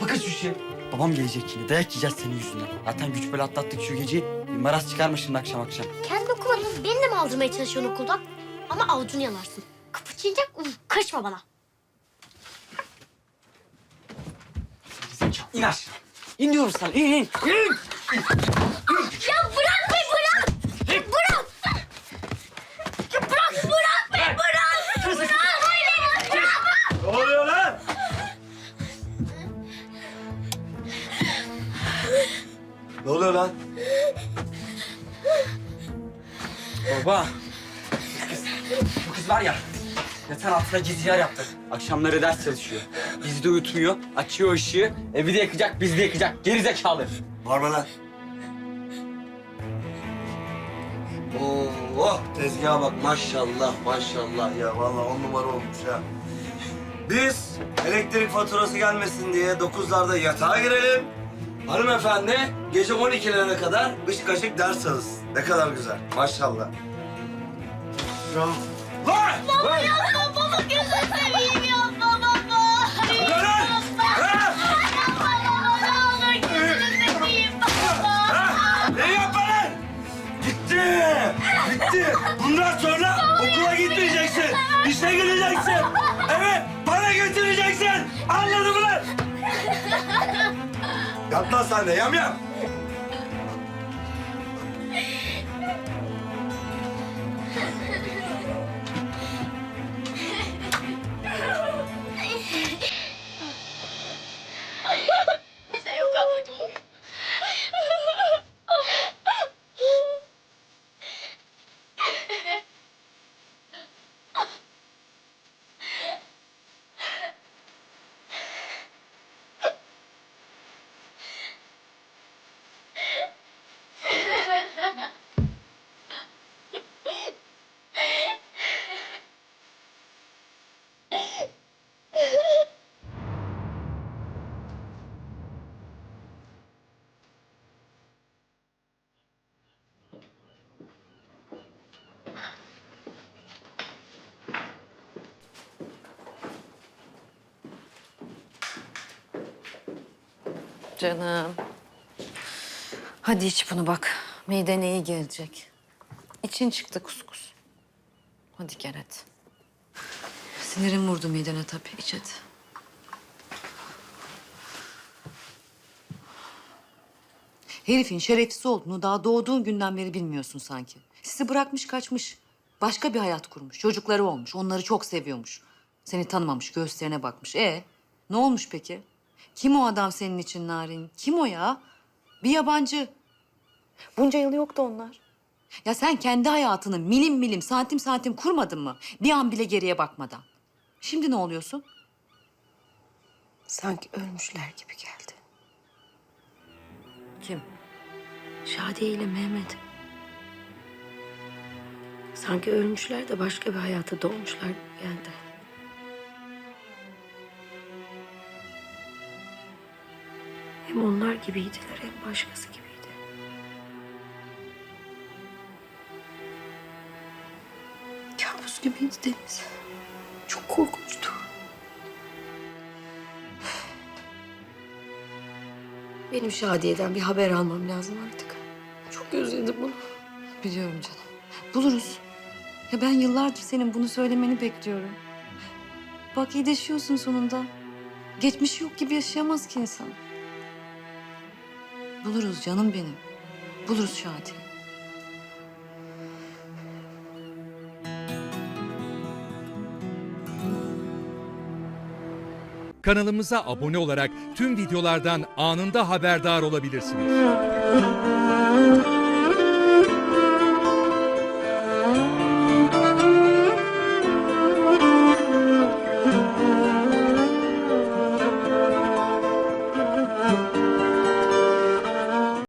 Kapı kaç üşüyor. Babam gelecek yine. Dayak yiyeceğiz senin yüzünden. Zaten güç bela atlattık şu geceyi. Bir maraz çıkarmışsın akşam akşam. Kendi okumadın beni de mi aldırmaya çalışıyorsun okuldan? Ama avucunu yalarsın. Kıpırçayacak uf, kaçma bana. İn aşağı. İn diyorum sana. İn in. İn. Ne oluyor lan? Baba. Bu kız, bu kız var ya. Yatağın altına gizli yer yaptı. Akşamları ders çalışıyor. Bizi de uyutmuyor. Açıyor ışığı. Evi de yakacak, bizi de yakacak. Geri zekalı. Var mı lan? Oo, oh, tezgaha bak maşallah maşallah ya vallahi on numara olmuş ya. Biz elektrik faturası gelmesin diye dokuzlarda yatağa girelim. Hanımefendi gece 12'lere kadar ışık açık ders çalışsın. Ne kadar güzel maşallah. Ya. Lan! Lan! Ya baba gözünü seveyim yapma baba. Lan! Ha! Yapma baba ne olur gözünü seveyim baba. Ha! Ne yapma lan? Gitti! Bitti! Bundan sonra okula gitmeyeceksin. İşe gideceksin. Evet, para götüreceksin. Anladın mı lan? Yat lan sen de, yam yam. Canım. Hadi iç bunu bak. Midene iyi gelecek. İçin çıktı kuskus. Hadi gel hadi. Sinirim vurdu midene tabii. İç hadi. Herifin şerefsiz olduğunu daha doğduğun günden beri bilmiyorsun sanki. Sizi bırakmış kaçmış. Başka bir hayat kurmuş. Çocukları olmuş. Onları çok seviyormuş. Seni tanımamış, göğüslerine bakmış. E ne olmuş peki? Kim o adam senin için Narin? Kim o ya? Bir yabancı. Bunca yıl yoktu onlar. Ya sen kendi hayatını milim milim, santim santim kurmadın mı? Bir an bile geriye bakmadan. Şimdi ne oluyorsun? Sanki ölmüşler gibi geldi. Kim? Şadiye ile Mehmet. Sanki ölmüşler de başka bir hayata doğmuşlar gibi geldi. Onlar gibiydiler hem başkası gibiydi. Kabus gibiydi Deniz. Çok korkunçtu. Benim Şadiye'den bir haber almam lazım artık. Çok özledim bunu. Biliyorum canım. Buluruz. Ya ben yıllardır senin bunu söylemeni bekliyorum. Bak iyileşiyorsun sonunda. Geçmiş yok gibi yaşayamaz ki insan. Buluruz canım benim. Buluruz Şadi. Kanalımıza abone olarak tüm videolardan anında haberdar olabilirsiniz.